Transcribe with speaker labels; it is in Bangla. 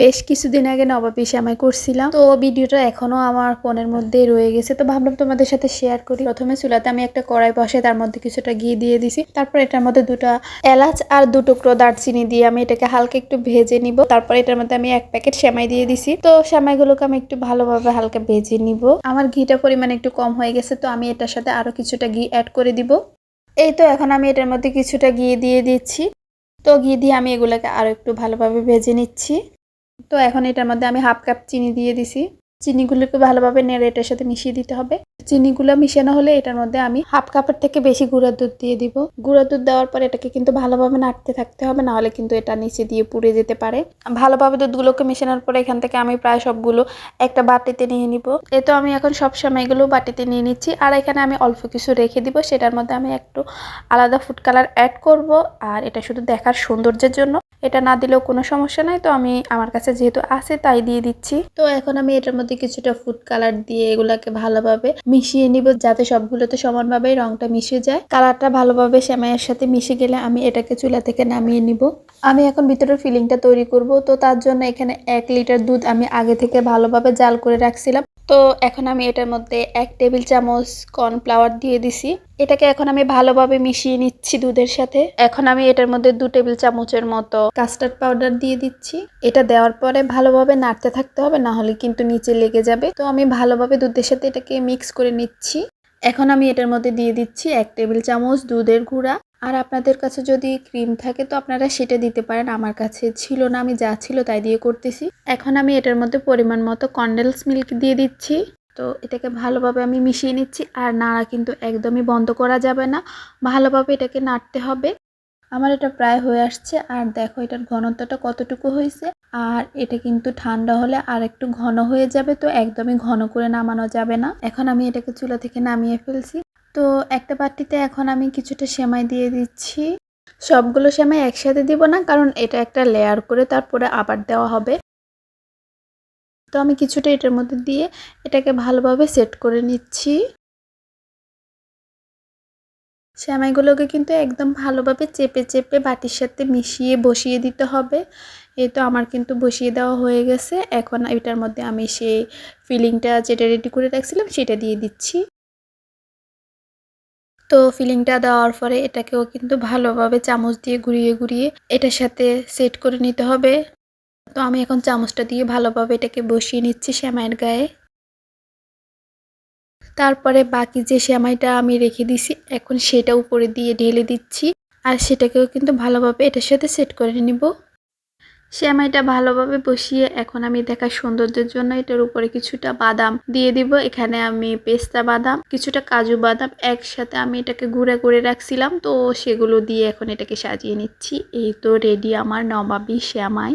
Speaker 1: বেশ কিছুদিন আগে নবাবী শ্যামাই করছিলাম। তো ভিডিওটা এখনও আমার ফোনের মধ্যে রয়ে গেছে। তো ভাবলাম তোমাদের সাথে শেয়ার করি। প্রথমে চুলাতে আমি একটা কড়াই বসে তার মধ্যে কিছুটা ঘি দিয়ে দিছি। তারপর এটার মধ্যে দুটো এলাচ আর দু টুকরো দারচিনি দিয়ে আমি এটাকে হালকা একটু ভেজে নিব। তারপর এটার মধ্যে আমি এক প্যাকেট সেমাই দিয়ে দিছি। তো সেমাইগুলোকে আমি একটু ভালোভাবে হালকা ভেজে নিব। আমার ঘিটা পরিমাণ একটু কম হয়ে গেছে, তো আমি এটার সাথে আরও কিছুটা ঘি অ্যাড করে দিব। এই তো এখন আমি এটার মধ্যে কিছুটা ঘি দিয়ে দিচ্ছি। তো ঘি দিয়ে আমি এগুলোকে আরও একটু ভালোভাবে ভেজে নিচ্ছি। তো এখন এটার মধ্যে আমি হাফ কাপ চিনি দিয়ে দিছি। চিনিগুলোকে ভালোভাবে নেড়ে এটার সাথে মিশিয়ে দিতে হবে। চিনিগুলো মিশানো হলে এটার মধ্যে আমি হাফ কাপের থেকে বেশি গুঁড়া দুধ দিয়ে দিব। গুঁড়া দুধ দেওয়ার পর এটাকে কিন্তু ভালোভাবে নাড়তে থাকতে হবে, না হলে কিন্তু এটা নিচে দিয়ে পুড়ে যেতে পারে। ভালোভাবে দুধগুলোকে মেশানোর পরে এখান থেকে আমি প্রায় সবগুলো একটা বাটিতে নিয়ে নিব। এ তো আমি এখন সব সময় এগুলো বাটিতে নিয়ে নিচ্ছি। আর এখানে আমি অল্প কিছু রেখে দিব। সেটার মধ্যে আমি একটু আলাদা ফুড কালার অ্যাড করব। আর এটা শুধু দেখার সৌন্দর্যের জন্য। এটা না দিলেও কোনো সমস্যা নাই। তো আমি আমার কাছে যেহেতু আছে, তাই দিয়ে দিচ্ছি। তো এখন আমি এটার মধ্যে কিছুটা ফুড কালার দিয়ে এগুলাকে ভালোভাবে মিশিয়ে নিব, যাতে সবগুলোতে সমানভাবে রংটা মিশে যায়। কালারটা ভালোভাবে সেমাইয়ের সাথে মিশে গেলে আমি এটাকে চুলা থেকে নামিয়ে নিব। আমি এখন ভিতরের ফিলিংটা তৈরি করব। তো তার জন্য এখানে এক লিটার দুধ আমি আগে থেকে ভালোভাবে জাল করে রাখছিলাম। তো এখন আমি এটার মধ্যে এক টেবিল চামচ কর্নফ্লাওয়ার দিয়ে দিছি। এটাকে এখন আমি ভালোভাবে মিশিয়ে নিচ্ছি দুধের সাথে। এখন আমি এটার মধ্যে দু টেবিল চামচের মতো কাস্টার্ড পাউডার দিয়ে দিচ্ছি। এটা দেওয়ার পরে ভালোভাবে নাড়তে থাকতে হবে, না হলে কিন্তু নিচে লেগে যাবে। তো আমি ভালোভাবে দুধের সাথে এটাকে মিক্স করে নিচ্ছি। এখন আমি এটার মধ্যে দিয়ে দিচ্ছি এক টেবিল চামচ দুধের গুঁড়া। আর আপনাদের কাছে যদি ক্রিম থাকে তো আপনারা সেটা দিতে পারেন। আমার কাছে ছিল না, আমি যা ছিল তাই দিয়ে করতেছি। এখন আমি এটার মধ্যে পরিমাণ মতো কন্ডেলস মিল্ক দিয়ে দিচ্ছি। তো এটাকে ভালোভাবে আমি মিশিয়ে নিচ্ছি আর নাড়া কিন্তু একদমই বন্ধ করা যাবে না। ভালোভাবে এটাকে নাড়তে হবে। আমার এটা প্রায় হয়ে আসছে আর দেখো এটার ঘনত্বটা কতটুকু হয়েছে। আর এটা কিন্তু ঠান্ডা হলে আর একটু ঘন হয়ে যাবে তো একদমই ঘন করে নামানো যাবে না। এখন আমি এটাকে চুলা থেকে নামিয়ে ফেলছি। তো একটা বাটিতে এখন আমি কিছুটা সেমাই দিয়ে দিচ্ছি। সবগুলো সেমাই একসাথে দিব না, কারণ এটা একটা লেয়ার করে তারপরে আবার দেওয়া হবে। তো আমি কিছুটা এটার মধ্যে দিয়ে এটাকে ভালোভাবে সেট করে নিচ্ছি। সেমাইগুলোকে কিন্তু একদম ভালোভাবে চেপে চেপে বাটির সাথে মিশিয়ে বসিয়ে দিতে হবে। এই তো আমার কিন্তু বসিয়ে দেওয়া হয়ে গেছে। এখন এটার মধ্যে আমি সেই ফিলিংটা যেটা রেডি করে রাখছিলাম সেটা দিয়ে দিচ্ছি। তো ফিলিংটা দেওয়ার পরে এটাকেও কিন্তু ভালোভাবে চামচ দিয়ে ঘুরিয়ে ঘুরিয়ে এটার সাথে সেট করে নিতে হবে। তো আমি এখন চামচটা দিয়ে ভালোভাবে এটাকে বসিয়ে নিচ্ছি শ্যামাইয়ের গায়ে। তারপরে বাকি যে শ্যামাইটা আমি রেখে দিছি এখন সেটা উপরে দিয়ে ঢেলে দিচ্ছি। আর সেটাকেও কিন্তু ভালোভাবে এটার সাথে সেট করে নিব। সেমাইটা ভালোভাবে বসিয়ে এখন আমি দেখা সৌন্দর্যের জন্য এটার উপরে কিছুটা বাদাম দিয়ে দিব। এখানে আমি পেস্তা বাদাম, কিছুটা কাজু বাদাম একসাথে আমি এটাকে ঘুরে ঘুরে রাখছিলাম। তো সেগুলো দিয়ে এখন এটাকে সাজিয়ে নিচ্ছি। এই তো রেডি আমার নবাবী শ্যামাই।